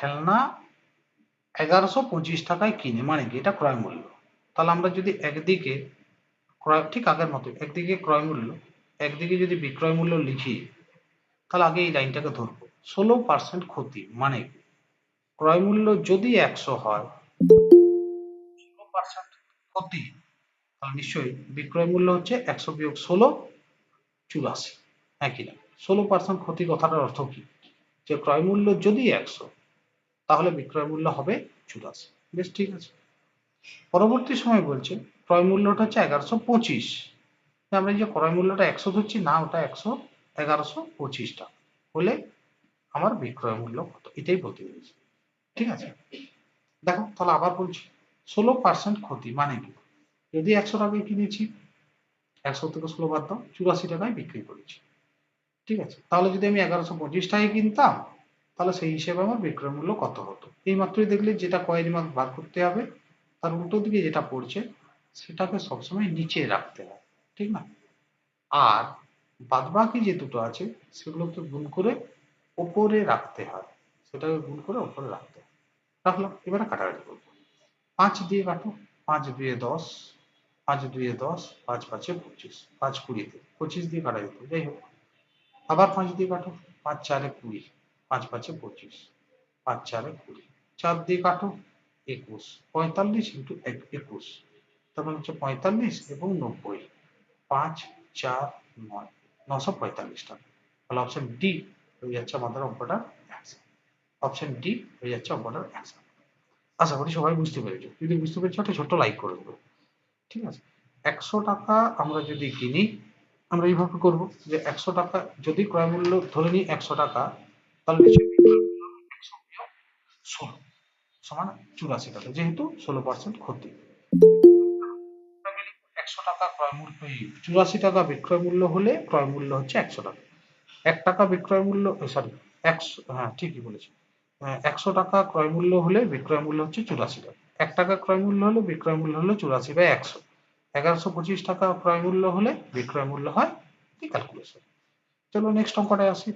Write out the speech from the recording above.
খেলনা এগারোশো পঁচিশ টাকায় কিনে মানে কি? এটা ক্রয় মূল্য। তাহলে আমরা যদি একদিকে ক্রয়, ঠিক আগের মতো, একদিকে ক্রয় মূল্য, একদিকে যদি বিক্রয় মূল্য লিখি, তাহলে আগে এই লাইনটাকে ধরবো। ষোলো পার্সেন্ট ক্ষতি মানে ক্রয় মূল্য যদি একশো হয়, ষোলো পার্সেন্ট ক্ষতি, তাহলে নিশ্চয়ই বিক্রয় মূল্য হচ্ছে একশো বিয়োগ ষোলো, চুরাশি। একই না? ষোলো পার্সেন্ট ক্ষতি কথাটার অর্থ কি? যে ক্রয় মূল্য যদি একশো তাহলে বিক্রয় মূল্য হবে চুরাশি। বেশ, ঠিক আছে। পরবর্তী সময় বলছে, ক্রয় মূল্যটা হচ্ছে এগারোশো পঁচিশ। আমরা যে ক্রয় মূল্যটা একশো ধরছি, না, ওটা একশো এগারোশো পঁচিশ টাকা। হলে আমার বিক্রয় মূল্য কত? এটাই বলতে পেরেছি ঠিক আছে? দেখো, তাহলে আবার বলছি, ষোলো পার্সেন্ট ক্ষতি মানে কি? যদি একশো টাকায় কিনেছি, একশো থেকে ষোলো বাদ দাও, চুরাশি টাকায় বিক্রি করেছি। ঠিক আছে? তাহলে যদি আমি এগারোশো পঁচিশ টাকায় কিনতাম তাহলে সেই হিসেবে আমার বিক্রয় মূল্য কত হতো? এই মাত্রই দেখলে যেটা কয়ের মার্ক বার করতে হবে, তার উল্টো দিকে যেটা পড়ছে, সেটাকে সবসময় নিচে রাখতে হয়, ঠিক না? আর বাদবাকি যে দুটো আছে, সেগুলোকে গুণ করে ওপরে রাখতে হয়, সেটাকে গুণ করে ওপরে রাখতে হয়। রাখলাম এবারে কাটাকাটি করব। পাঁচ দিয়ে কাটো, পাঁচ দুয়ে দশ, পাঁচ দুয়ে দশ, পাঁচ পাঁচে পঁচিশ, পাঁচ কুড়িতে, পঁচিশ দিয়ে কাটা যেত যাই হোক। আবার পাঁচ দিয়ে কাটো, পাঁচ চারে কুড়ি। পাঁচ পাঁচে পঁচিশ, পাঁচ চারে কুড়ি, চার দিয়ে কাটো একুশ, পঁয়তাল্লিশ ইন্টু এক একুশ, তার মানে হচ্ছে পঁয়তাল্লিশ এবং নব্বই, পাঁচ, চার, নয়, নশো পঁয়তাল্লিশ টাকা। তাহলে অপশন ডি হয়ে যাচ্ছে আমাদের অঙ্কটার অ্যান্সার অপশন ডি হয়ে যাচ্ছে অঙ্কটার অ্যান্সার আশা করি সবাই বুঝতে পেরেছ। যদি বুঝতে পেরেছ, একটা ছোট্ট লাইক করে দেবো। ঠিক আছে? একশো টাকা আমরা যদি কিনি, আমরা এইভাবে করব যে একশো টাকা যদি ক্রয় মূল্য ধরে নিই একশো টাকা তাহলে ষোলো। সমান চুরাশি টাকা, যেহেতু ষোলো পার্সেন্ট ক্ষতি। একশো টাকা ক্রয় মূল্য চুরাশি টাকা বিক্রয় মূল্য হলে ক্রয় মূল্য হচ্ছে একশো টাকা। এক টাকা বিক্রয় মূল্য সরি একশো হ্যাঁ ঠিকই বলেছি একশো টাকা ক্রয় মূল্য হলে বিক্রয় মূল্য হচ্ছে চুরাশি টাকা। এক টাকা ক্রয় মূল্য হলে বিক্রয় মূল্য হলো চুরাশি বাই একশো। এগারোশো পঁচিশ টাকা ক্রয় মূল্য হলে বিক্রয় মূল্য হয় ক্যালকুলেশন চলো নেক্সট অঙ্কটায় আসি।